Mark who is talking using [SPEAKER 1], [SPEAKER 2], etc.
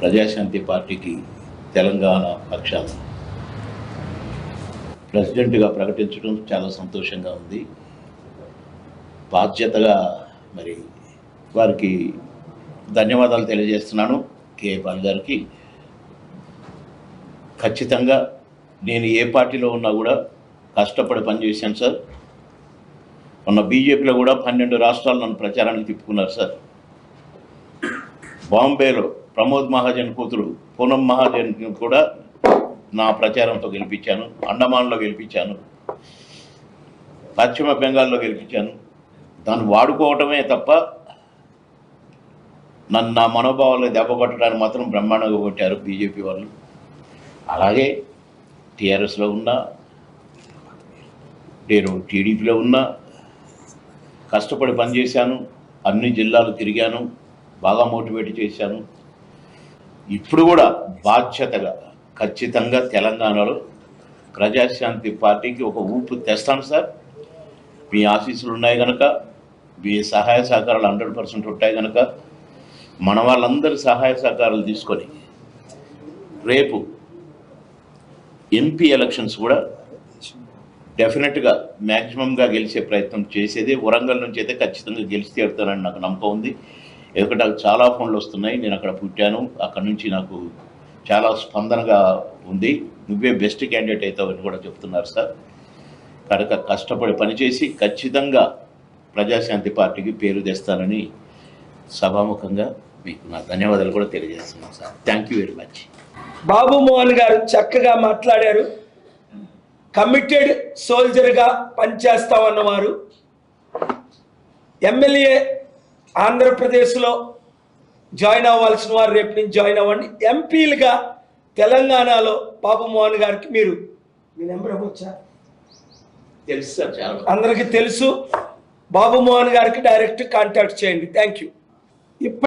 [SPEAKER 1] ప్రజాశాంతి పార్టీకి తెలంగాణ పక్షాన. ప్రెసిడెంట్గా ప్రకటించడం చాలా సంతోషంగా ఉంది. బాధ్యతగా మరి వారికి ధన్యవాదాలు తెలియజేస్తున్నాను కే పాల్ గారికి. ఖచ్చితంగా నేను ఏ పార్టీలో ఉన్నా కూడా కష్టపడి పనిచేశాను సార్. మొన్న బీజేపీలో కూడా పన్నెండు రాష్ట్రాలు నన్ను ప్రచారానికి తిప్పుకున్నారు సార్. బాంబేలో ప్రమోద్ మహాజన్ కూతురు పూనం మహాజన్ కూడా నా ప్రచారంతో గెలిపించాను అండమాన్లో గెలిపించాను పశ్చిమ బెంగాల్లో గెలిపించాను. దాన్ని వాడుకోవటమే తప్ప నన్ను నా మనోభావాలు దెబ్బకొట్టడానికి మాత్రం బ్రహ్మాండంగా కొట్టారు బీజేపీ వాళ్ళు. అలాగే టీఆర్ఎస్లో ఉన్నా నేను టీడీపీలో ఉన్నా కష్టపడి పనిచేశాను అన్ని జిల్లాలు తిరిగాను బాగా మోటివేట్ చేశాను. ఇప్పుడు కూడా బాధ్యతగా ఖచ్చితంగా తెలంగాణలో ప్రజాశాంతి పార్టీకి ఒక ఊపు తెస్తాను సార్. మీ ఆఫీసులు ఉన్నాయి కనుక మీ సహాయ సహకారాలు హండ్రెడ్ పర్సెంట్ ఉంటాయి కనుక మన వాళ్ళందరి సహాయ సహకారాలు తీసుకొని రేపు ఎంపీ ఎలక్షన్స్ కూడా డెఫినెట్గా మ్యాక్సిమంగా గెలిచే ప్రయత్నం చేసేది వరంగల్ నుంచి అయితే ఖచ్చితంగా గెలిచి తీరుతానని నాకు నమ్మకం ఉంది. ఎందుకంటే నాకు చాలా ఫోన్లు వస్తున్నాయి. నేను అక్కడ పుట్టాను. అక్కడ నుంచి నాకు చాలా స్పందనగా ఉంది. నువ్వే బెస్ట్ క్యాండిడేట్ అవుతావని కూడా చెప్తున్నారు సార్. కనుక కష్టపడి పనిచేసి ఖచ్చితంగా ప్రజాశాంతి పార్టీకి పేరు తెస్తానని సభాముఖంగా మీకు నా ధన్యవాదాలు కూడా తెలియజేస్తున్నాను sir. Thank you very much
[SPEAKER 2] Babu Mohan గారు చక్కగా మాట్లాడారు. కమిటెడ్ సోల్జర్గా పనిచేస్తామన్నవారు ఎమ్మెల్యే ఆంధ్రప్రదేశ్లో జాయిన్ అవ్వాల్సిన వారు రేపు నుంచి జాయిన్ అవ్వండి. ఎంపీలుగా తెలంగాణలో బాబు మోహన్ గారికి మీరు మీ నెంబర్ ఇవ్వచ్చా?
[SPEAKER 1] తెలుసు సార్ చాలా.
[SPEAKER 2] అందరికీ తెలుసు. బాబు మోహన్ గారికి డైరెక్ట్ కాంటాక్ట్ చేయండి. Thank you.